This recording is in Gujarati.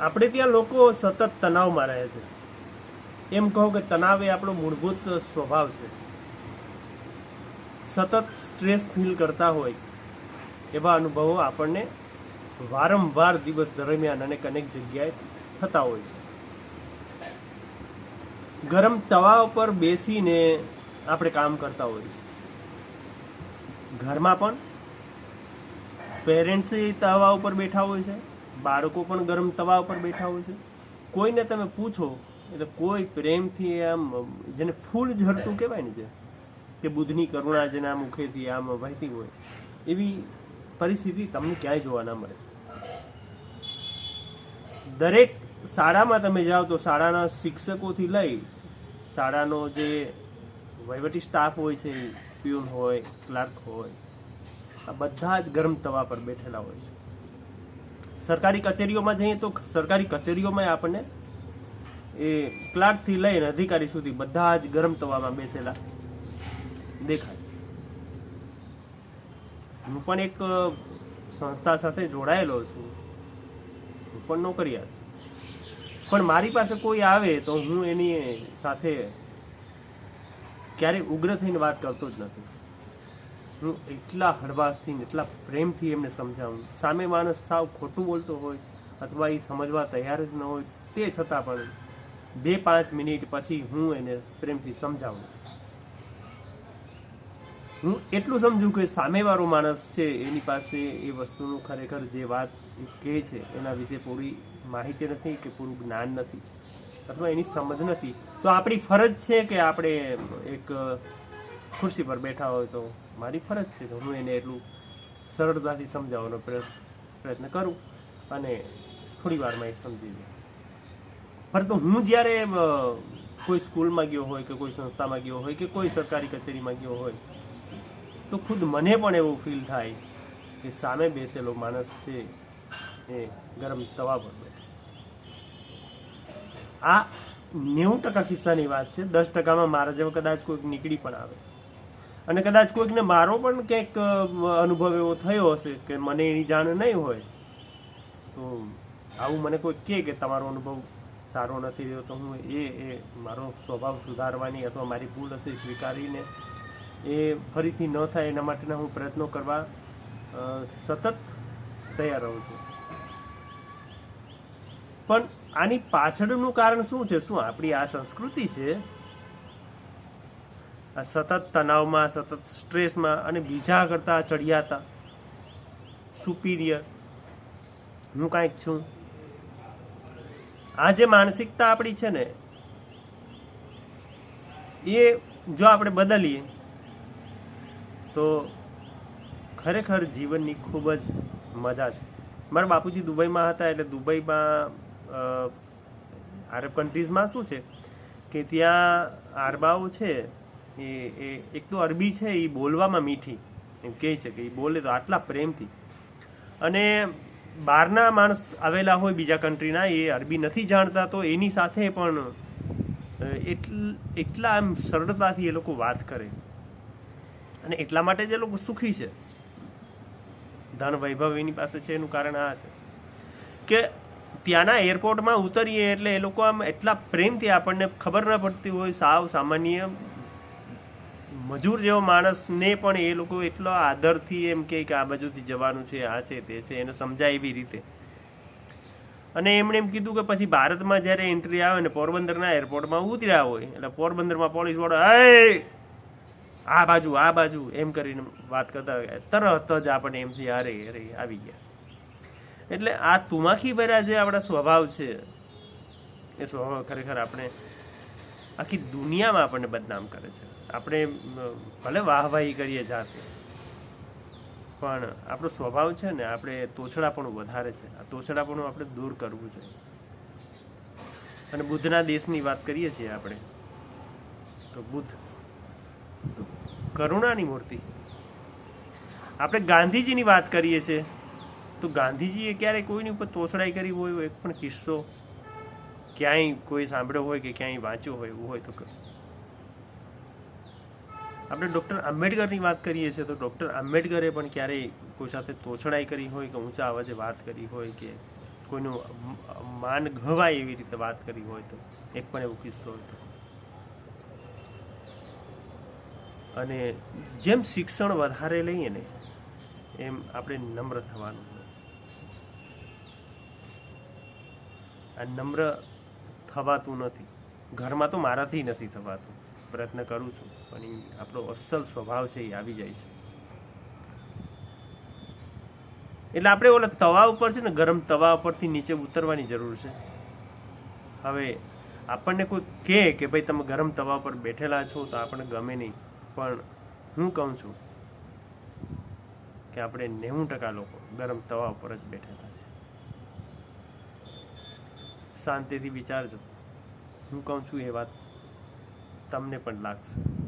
આપણે ત્યાં લોકો સતત તણાવમાં રહે છે. એમ કહો કે તણાવ એ આપણો મૂળભૂત સ્વભાવ છે. સતત સ્ટ્રેસ ફીલ કરતા હોય એવા અનુભવો આપણને વારંવાર દિવસ દરમિયાન અનેક અનેક જગ્યાએ થતા હોય છે. ગરમ તવા ઉપર બેસીને આપણે કામ કરતા હોઈએ છીએ ઘરમાં પણ પેરેન્ટ્સ તવા ઉપર બેઠા હોય છે. બાળકો પણ ગરમ તવા ઉપર બેઠા હોય છે. કોઈને તમે પૂછો, એટલે કોઈ પ્રેમથી આમ, જેને ફૂલ ઝરતું કહેવાય ને જે, કે બુદ્ધની કરુણા જેના મુખેથી આમ વહેતી હોય, એવી પરિસ્થિતિ તમને ક્યાંય જોવા ના મળે. દરેક શાળામાં તમે જાઓ તો શાળાના શિક્ષકોથી લઈ શાળાનો જે વહીવટી સ્ટાફ હોય છે પ્યુન હોય, ક્લાર્ક હોય, આ બધા જ ગરમ તવા પર બેઠેલા હોય છે. સરકારી કચેરીઓમાં જઈએ તો સરકારી કચેરીઓમાં આપણને એ ક્લાર્કથી લઈને અધિકારી સુધી બધા જ ગરમ તવામાં બેસેલા દેખાય. હું પણ એક સંસ્થા સાથે જોડાયેલો છું. હું પણ નોકરિયાત પણ મારી પાસે કોઈ આવે તો હું એની સાથે ક્યારેય ઉગ્ર થઈને વાત કરતો જ નથી. હું એટલા હળવાશથી એટલા પ્રેમથી એમને સમજાવું. સામે માણસ સાવ ખોટું બોલતો હોય અથવા એ સમજવા તૈયાર જ ન હોય, તે છતાં પણ બે પાંચ મિનિટ પછી હું એને પ્રેમથી સમજાવું. હું એટલું સમજું કે સામેવાળો માણસ છે, એની પાસે એ વસ્તુનું ખરેખર જે વાત કહે છે, એના વિશે પૂરી માહિતી નથી કે પૂરું જ્ઞાન નથી અથવા એની સમજ નથી. તો આપણી ફરજ છે કે આપણે એક ખુરશી પર બેઠા હોય તો મારી ફરજ છે કે હું એને એટલું સરળતાથી સમજાવવાનો પ્રયત્ન કરું અને થોડી વારમાં એ સમજી જાય પરંતુ હું જ્યારે કોઈ સ્કૂલમાં ગયો હોય કે કોઈ સંસ્થામાં ગયો હોય કે કોઈ સરકારી કચેરીમાં ગયો હોય, તો ખુદ મને પણ એવું ફીલ થાય કે સામે બેસેલો માણસ છે એ ગરમ તવા પર બેઠો. આ નેવું ટકા કિસ્સાની વાત છે. દસ ટકામાં મારા જેવો કદાચ કોઈક નીકળી પણ આવે. અને કદાચ કોઈકને મારો પણ કંઈક અનુભવ એવો થયો હશે કે મને એની જાણ નહીં હોય, તો આવું મને કોઈ કહે કે તમારો અનુભવ સારો નથી રહ્યો, તો હું એ એ મારો સ્વભાવ સુધારવાની અથવા મારી ભૂલ હશે સ્વીકારીને એ ફરીથી ન થાય, એના માટેના હું પ્રયત્નો કરવા સતત તૈયાર રહું છું. પણ આની પાછળનું કારણ શું છે? શું આપણી આ સંસ્કૃતિ છે સતત તણાવમાં, સતત સ્ટ્રેસમાં અને બીજા કરતાં ચડિયાતા સુપીરિયર હું કાંઈક છું. આ જે માનસિકતા આપણી છે ને, એ જો આપણે બદલીએ, તો ખરેખર જીવનની ખૂબ જ મજા છે. મારા બાપુજી દુબઈમાં હતા એટલે દુબઈમાં આરબ કન્ટ્રીઝમાં શું છે કે ત્યાં આરબાઓ છે એ એ એક તો અરબી છે, એ બોલવામાં મીઠી. એમ કહે છે કે એ બોલે તો આટલા પ્રેમથી. અને બહારના માણસ આવેલા હોય બીજા કન્ટ્રીના એ અરબી નથી જાણતા, તો એની સાથે પણ એટલ, એટલા આમ સરળતાથી એ લોકો વાત કરે. અને એટલા માટે જ એ લોકો સુખી છે. ધન વૈભવ એની પાસે છે, એનું કારણ આ છે. કે ત્યાંના એરપોર્ટમાં ઉતરીએ એટલે એ લોકો આમ એટલા પ્રેમથી આપણને ખબર ન પડતી હોય, સાવ સામાન્ય મજૂર જેવો માણસને પણ એ લોકો એટલો આદરથી એમ કે આ બાજુથી જવાનું છે, આ છે, તે છે, એને સમજાય એવી રીતે. અને એમણે એમ કીધું કે પછી ભારતમાં જ્યારે એન્ટ્રી આવે ને પોરબંદરના એરપોર્ટમાં ઉતર્યા હોય, એટલે પોરબંદરમાં પોલીસ હે, આ બાજુ આ બાજુ, એમ કરીને વાત કરતા તરત જ આપણે એમ થઈ અરે અરે, આવી ગયા. એટલે આ તુમાખી ભર્યા જે આપણા સ્વભાવ છે, એ સ્વભાવ ખરેખર આપણે આખી દુનિયામાં આપણને બદનામ કરે છે. આપણે ભલે વાહવાહી કરીએ જાતે, પણ આપણો સ્વભાવ છે ને, આપણે તોછડાપણું વધારે છે. આ તોછડાપણું આપણે દૂર કરવું જોઈએ. અને બુદ્ધના દેશની વાત કરીએ છીએ આપણે, તો બુદ્ધ કરુણાની મૂર્તિ. આપણે ગાંધીજીની વાત કરીએ છીએ, તો ગાંધીજીએ ક્યારેય કોઈની ઉપર તોછડાઈ કરી હોય એક પણ કિસ્સો ક્યાંય કોઈ સાંભળ્યો હોય કે ક્યાંય વાંચ્યો હોય, એવું હોય તો આપણે ડૉક્ટર આંબેડકરની વાત કરીએ છીએ તો ડૉક્ટર આંબેડકરે પણ ક્યારેય કોઈ સાથે તોછડાઈ કરી હોય કે ઊંચા અવાજે વાત કરી હોય કે કોઈનું માન ઘવાય એવી રીતે વાત કરી હોય તો, એક પણ એવો કિસ્સો હોય તો અને જેમ શિક્ષણ વધારે લઈએ ને, એમ આપણે નમ્ર થવાનું આ નમ્ર થવાતું નથી. ઘરમાં તો મારાથી નથી થવાતું. પ્રયત્ન કરું છું, પણ એ આપણો અસલ સ્વભાવ છે એ આવી જાય છે. એટલે આપણે ઓલા તવા ઉપર છે ને, ગરમ તવા ઉપરથી નીચે ઉતરવાની જરૂર છે. હવે આપણને કોઈ કહે કે ભાઈ તમે ગરમ તવા પર બેઠેલા છો તો આપણને ગમે નહીં. પણ હું કહું છું કે આપણે નેવું ટકા લોકો ગરમ તવા ઉપર જ બેઠેલા છે. શાંતિથી વિચારજો. હું કહું છું એ વાત તમને પણ લાગશે.